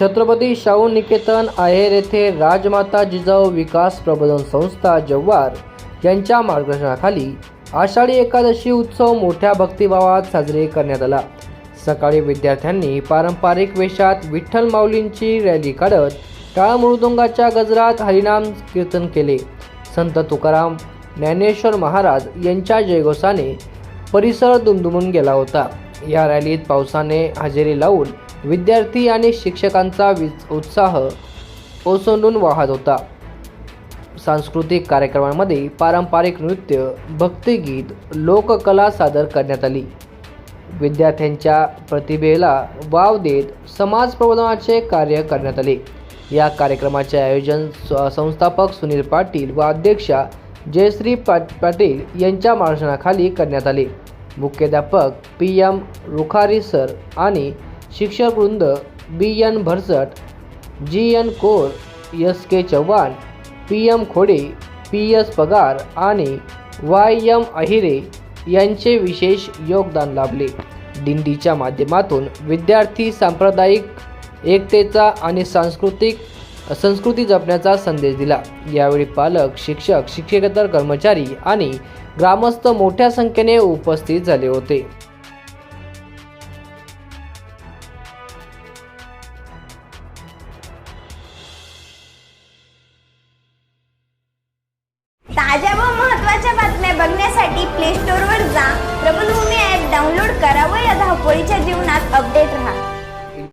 छत्रपती शाहू निकेतन आहेर येथे राजमाता जिजाऊ विकास प्रबोधन संस्था जव्हार यांच्या मार्गदर्शनाखाली आषाढी एकादशी उत्सव मोठ्या भक्तिभावात साजरे करण्यात आला. सकाळी विद्यार्थ्यांनी पारंपरिक वेशात विठ्ठल माऊलींची रॅली काढत टाळ मृदुंगाच्या गजरात हरिनाम कीर्तन केले. संत तुकाराम ज्ञानेश्वर महाराज यांच्या जयघोषाने परिसर दुमदुमून गेला होता. या रॅलीत पावसाने हजेरी लावून विद्यार्थी आणि शिक्षकांचा विच- उत्साह ओसंडून वाहत होता. सांस्कृतिक कार्यक्रमांमध्ये पारंपरिक नृत्य भक्तिगीत लोककला सादर करण्यात आली. विद्यार्थ्यांच्या प्रतिभेला वाव देत समाज प्रबोधनाचे कार्य करण्यात आले. या कार्यक्रमाचे आयोजन स- संस्थापक सुनील पाटील व अध्यक्षा जयश्री पाट पाटील यांच्या मार्गदर्शनाखाली करण्यात आले. मुख्याध्यापक पी एम रुखारी सर आणि शिक्षकवृंद B N Bharsat G N Kor S K Chavan P M Khode P S Pagar आणि वाय एम अहिरे यांचे विशेष योगदान लाभले. दिंडीच्या माध्यमातून विद्यार्थी सांप्रदायिक एकतेचा आणि सांस्कृतिक संस्कृती जपण्याचा संदेश दिला. यावेळी पालक शिक्षक शिक्षकेतर कर्मचारी आणि ग्रामस्थ मोठ्या संख्येने उपस्थित झाले होते. ताज्या व महत्त्वाच्या बातम्या बघण्यासाठी प्ले स्टोअरवर जा. प्रबलभूमी ॲप डाउनलोड करा व या धावपळीच्या जीवनात अपडेट राहा.